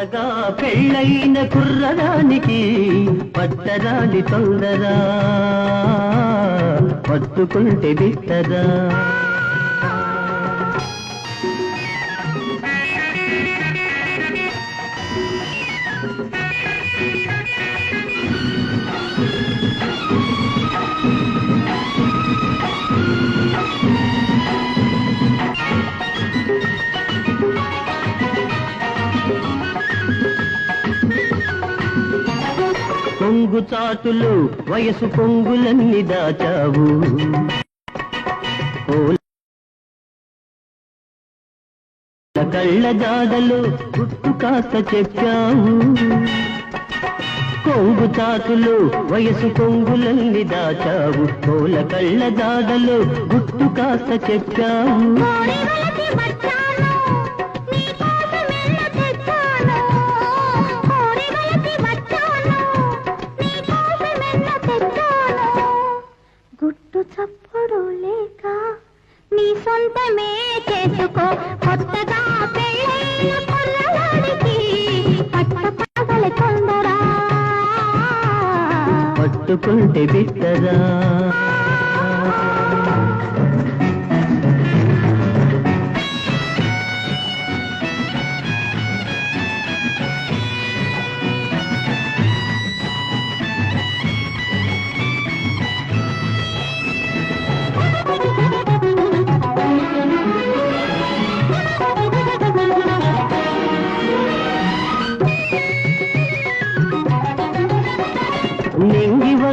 కొత్తగా పెళ్ళైన కుర్రదానికి పట్టరాని తొందరా పట్టుకుంటే బిత్తరా. కొంగు చాటులు వయసు కొంగులన్నీ దాచావు. కళ్ళ జాడలు గుట్టు కాస్త చెప్పావు. కొంగు చాటులు వయసు కొంగులన్నీ దాచావు. కోల కళ్ళ జాడలు గుట్టు కాస్త చెప్పావు. కొత్తగా పెళ్ళైన కుర్రవాడికి పట్టుకుంటే బిట్టరా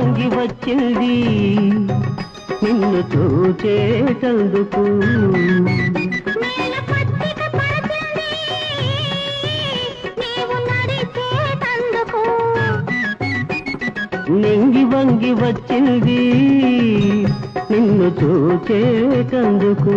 నింగి వచ్చింది. నిన్ను చూచేటందుకు నింగి వంగి వచ్చింది. నిన్ను చూచేటందుకు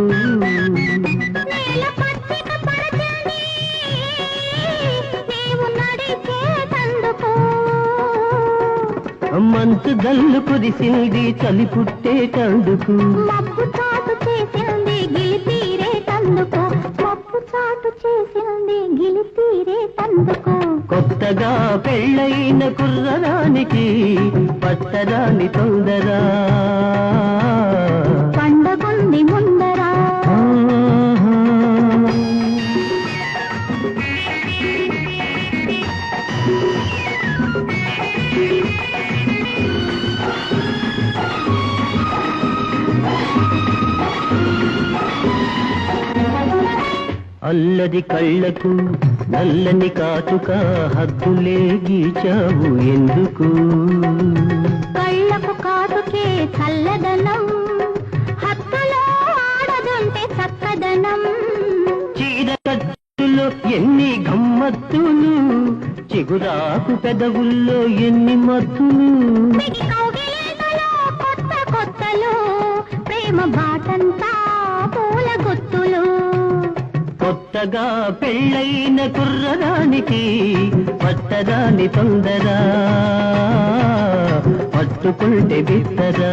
మంచు జల్లు కురిసింది చలి పుట్టేటందుకు మబ్బు చాటు చేసింది గిలి తీరేటందుకు మబ్బు చాటు చేసింది గిలి తీరేటందుకు కొత్తగా పెళ్ళైన కుర్రదానికి పట్టరాని తొందరా. అల్లది కళ్ళకు నల్లని కాటుక హద్దులే గీచావు ఎందుకు? కళ్ళకు కాటుకే చల్లదనం హత్తులో ఆడదుంటే చక్కదనం. చీర కట్టులో ఎన్ని గమ్మత్తులు చిగురాకు పెదవుల్లో ఎన్ని మత్తులు? కొత్తగా పెళ్ళైన కుర్రదానికి పట్టదాని తొందర పట్టుకుంటే బిత్తరా.